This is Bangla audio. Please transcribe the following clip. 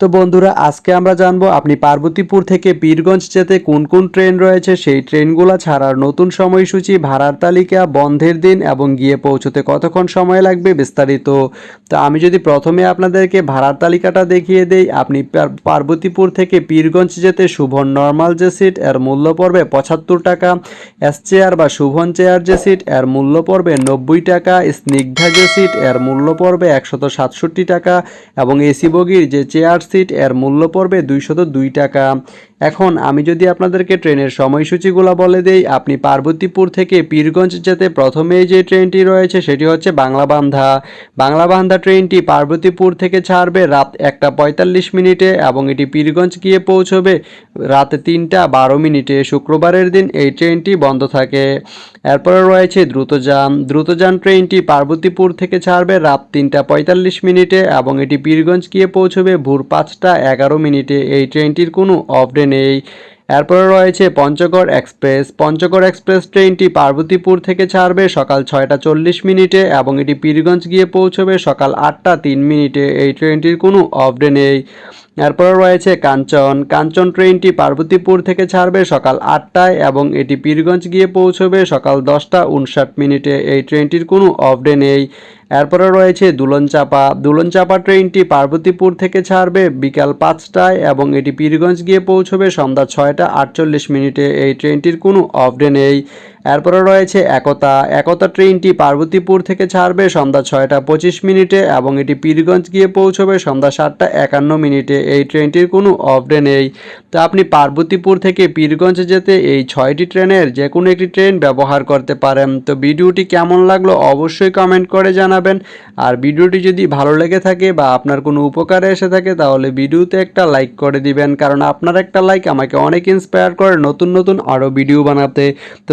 তো বন্ধুরা, আজকে আমরা জানব আপনি পার্বতীপুর থেকে পীরগঞ্জ যেতে কোন কোন ট্রেন রয়েছে? সেই ট্রেনগুলো ছাড়ার নতুন সময়সূচি, ভাড়ার তালিকা, বন্ধের দিন এবং গিয়ে পৌঁছতে কতক্ষণ সময় লাগবে বিস্তারিত। তো আমি যদি প্রথমে আপনাদেরকে ভাড়ার তালিকাটা দেখিয়ে দেই, আপনি পার্বতীপুর থেকে পীরগঞ্জ যেতে শুভন নর্মাল যে সিট, এর মূল্য পড়বে পঁচাত্তর টাকা। এস চেয়ার বা শুভন চেয়ার যে সিট, এর মূল্য পড়বে নব্বই টাকা। স্নিগ্ধা যে সিট, এর মূল্য পড়বে একশত সাতষট্টি টাকা। এবং এসি বগির যে চেয়ার সিট এর মূল্য পড়বে দুইশত দুই টাকা। এখন আমি যদি আপনাদেরকে ট্রেনের সময়সূচিগুলো বলে দেই, আপনি পার্বতীপুর থেকে পীরগঞ্জ যেতে প্রথমেই যে ট্রেনটি রয়েছে সেটি হচ্ছে বাংলাবান্ধা। বাংলাবান্ধা ট্রেনটি পার্বতীপুর থেকে ছাড়বে রাত একটা পঁয়তাল্লিশ মিনিটে এবং এটি পীরগঞ্জ গিয়ে পৌঁছবে রাত তিনটা বারো মিনিটে। শুক্রবারের দিন এই ট্রেনটি বন্ধ থাকে। এরপরে রয়েছে দ্রুতযান। দ্রুতযান ট্রেনটি পার্বতীপুর থেকে ছাড়বে রাত তিনটা পঁয়তাল্লিশ মিনিটে এবং এটি পীরগঞ্জ গিয়ে পৌঁছবে ভোর পাঁচটা এগারো মিনিটে। এই ট্রেনটির কোনো অফ ডে নেই। এরপরে রয়েছে পঞ্চগড় এক্সপ্রেস। পঞ্চগড় এক্সপ্রেস ট্রেনটি পার্বতীপুর থেকে ছাড়বে সকাল ছয়টা চল্লিশ মিনিটে এবং এটি পীরগঞ্জ গিয়ে পৌঁছবে সকাল আটটা তিন মিনিটে। এই ট্রেনটির কোনো অফডে নেই। এরপরে রয়েছে কাঞ্চন। কাঞ্চন ট্রেনটি পার্বতীপুর থেকে ছাড়বে সকাল আটটায় এবং এটি পীরগঞ্জ গিয়ে পৌঁছবে সকাল দশটা উনষাট মিনিটে। এই ট্রেনটির কোনো অফ ডে নেই। এরপরে রয়েছে দুলনচাপা। দুলনচাপা ট্রেনটি পার্বতীপুর থেকে ছাড়বে বিকাল পাঁচটায় এবং এটি পীরগঞ্জ গিয়ে পৌঁছবে সন্ধ্যা ছয়টা আটচল্লিশ মিনিটে। এই ট্রেনটির কোনো অফ ডে নেই। এরপরে রয়েছে একতা। একতা ট্রেনটি পার্বতীপুর থেকে ছাড়বে সন্ধ্যা ছয়টা পঁচিশ মিনিটে এবং এটি পীরগঞ্জ গিয়ে পৌঁছবে সন্ধ্যা সাতটা একান্ন মিনিটে। এই ট্রেনটির কোনো অফ ডে নেই। তো আপনি পার্বতীপুর থেকে পীরগঞ্জ যেতে এই ছয়টি ট্রেনের যে কোনো একটি ট্রেন ব্যবহার করতে পারেন। তো ভিডিওটি কেমন লাগল অবশ্যই কমেন্ট করে জানাবেন। আর ভিডিওটি যদি ভালো লেগে থাকে বা আপনার কোনো উপকারে এসে থাকে তাহলে ভিডিওতে একটা লাইক করে দিবেন। কারণ আপনার একটা লাইক আমাকে অনেক ইন্সপায়ার করে নতুন নতুন আরও ভিডিও বানাতে। তো